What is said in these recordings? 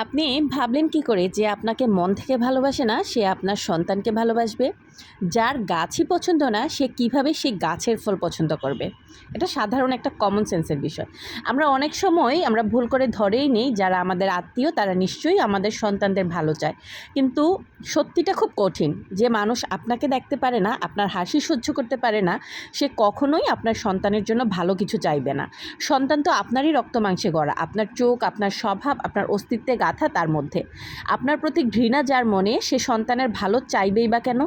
আপনি ভাবলেন কি করে যে আপনাকে মন থেকে ভালোবাসে না, সে আপনার সন্তানকে ভালোবাসবে? যার গাছই পছন্দ না, সে কীভাবে সে গাছের ফল পছন্দ করবে? এটা সাধারণ একটা কমন সেন্সের বিষয়। আমরা অনেক সময় আমরা ভুল করে ধরেই নেই, যারা আমাদের আত্মীয়, তারা নিশ্চয়ই আমাদের সন্তানদের ভালো চায়। কিন্তু সত্যিটা খুব কঠিন, যে মানুষ আপনাকে দেখতে পারে না, আপনার হাসি সহ্য করতে পারে না, সে কখনোই আপনার সন্তানের জন্য ভালো কিছু চাইবে না। সন্তান তো আপনারই রক্ত মাংসে গড়া, আপনার চোখ, আপনার স্বভাব, আপনার অস্তিত্বে গাথা তার মধ্যে। আপনার প্রতি ঘৃণা যার মনে, সে সন্তানের ভালো চাইবেই বা কেন?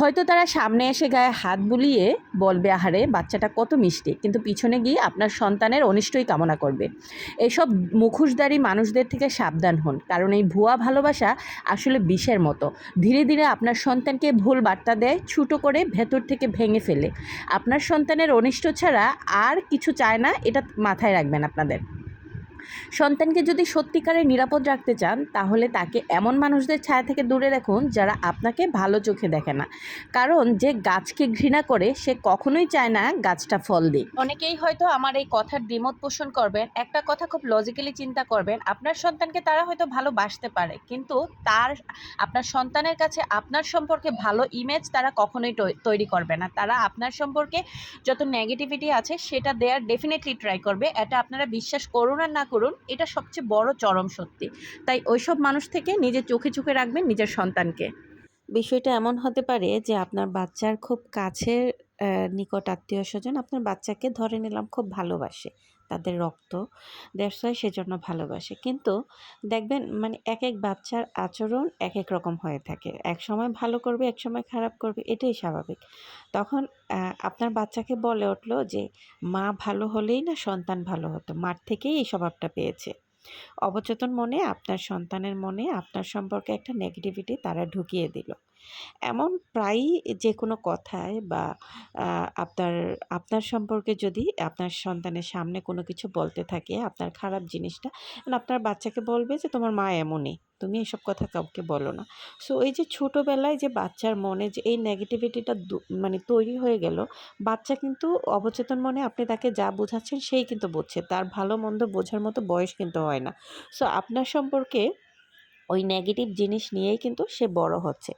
হয়তো তারা সামনে এসে গায়ে হাত বুলিয়ে বলবে, আহারে, বাচ্চাটা কত মিষ্টি। কিন্তু পিছনে গিয়ে আপনার সন্তানের অনিষ্টই কামনা করবে। এইসব মুখোশধারী মানুষদের থেকে সাবধান হন, কারণ এই ভুয়া ভালোবাসা আসলে বিষের মতো। ধীরে ধীরে আপনার সন্তানকে ভুল বার্তা দেয়, ছুটো করে ভেতর থেকে ভেঙে ফেলে। আপনার সন্তানের অনিষ্ট ছাড়া আর কিছু চায় না, এটা মাথায় রাখবেন আপনাদের। সন্তানকে যদি সত্যিকারের নিরাপদ রাখতে চান, তাহলে তাকে এমন মানুষদের ছায়া থেকে দূরে রাখুন যারা আপনাকে ভালো চোখে দেখে না। কারণ যে গাছকে ঘৃণা করে, সে কখনোই চায় না গাছটা ফল দিক। অনেকেই হয়তো আমার এই কথার দ্বিমত পোষণ করবেন, একটা কথা খুব লজিক্যালি চিন্তা করবেন, আপনার সন্তানকে তারা হয়তো ভালোবাসতে পারে, কিন্তু তার, আপনার সন্তানের কাছে আপনার সম্পর্কে ভালো ইমেজ তারা কখনোই তৈরি করবে না। তারা আপনার সম্পর্কে যত নেগেটিভিটি আছে, সেটা দেয়ার ডেফিনেটলি ট্রাই করবে। এটা আপনারা বিশ্বাস করুন আর না করুন, এটা সবচেয়ে বড় চরম সত্যি। তাই ওইসব মানুষ থেকে নিজের চোখে চোখে রাখবেন নিজের সন্তানকে। বিষয়টা এমন হতে পারে যে আপনার বাচ্চার খুব কাছের নিকট আত্মীয় স্বজন আপনার বাচ্চাকে ধরে নিলাম খুব ভালোবাসে। তাদের রক্ত। দ্যাটস সেজন্য ভালোবাসে। কিন্তু দেখবেন মানে এক এক বাচ্চার আচরণ এক এক রকম হয়ে থাকে। এক সময় ভালো করবে, এক সময় খারাপ করবে, এটাই স্বাভাবিক। তখন আপনার বাচ্চাকে বলে উঠল যে, মা ভালো হলেই না সন্তান ভালো হতো। মার থেকেই এই স্বভাবটা পেয়েছে। অবচেতন মনে আপনার সন্তানের মনে আপনার সম্পর্কে একটা নেগেটিভিটি তারা ঢুকিয়ে দিল। এমন প্রায়ই যে কোনো কথায় বা আপনার আপনার সম্পর্কে যদি আপনার সন্তানের সামনে কোনো কিছু বলতে থাকে, আপনার খারাপ জিনিসটা and আপনার বাচ্চাকে বলবে যে, তোমার মা এমনই, তুমি এসব কথা কাউকে বলো না। সো এই যে ছোটোবেলায় যে বাচ্চার মনে যে এই নেগেটিভিটিটা মানে তৈরি হয়ে গেল, বাচ্চা কিন্তু অবচেতন মনে আপনি তাকে যা বোঝাচ্ছেন সেই কিন্তু বুঝছে তার ভালো মন্দ বোঝার মতো বয়স কিন্তু হয় না। সো আপনার সম্পর্কে ওই নেগেটিভ জিনিস নিয়েই কিন্তু সে বড় হচ্ছে।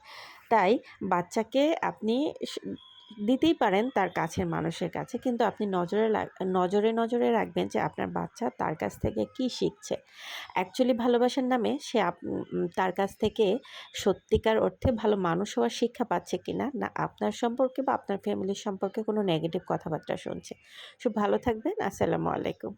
তাই বাচ্চাকে আপনি দিতেই পারেন তার কাছের মানুষের কাছে। কিন্তু আপনি নজরে নজরে নজরে রাখবেন যে আপনার বাচ্চা তার কাছ থেকে কি শিখছে। অ্যাকচুয়ালি ভালোবাসার নামে সে তার কাছ থেকে সত্যিকার অর্থে ভালো মানুষ হওয়ার শিক্ষা পাচ্ছে কিনা, না আপনার সম্পর্কে বা আপনার ফ্যামিলির সম্পর্কে কোনো নেগেটিভ কথাবার্তা শুনছে। সব ভালো থাকবেন, আসসালামু আলাইকুম।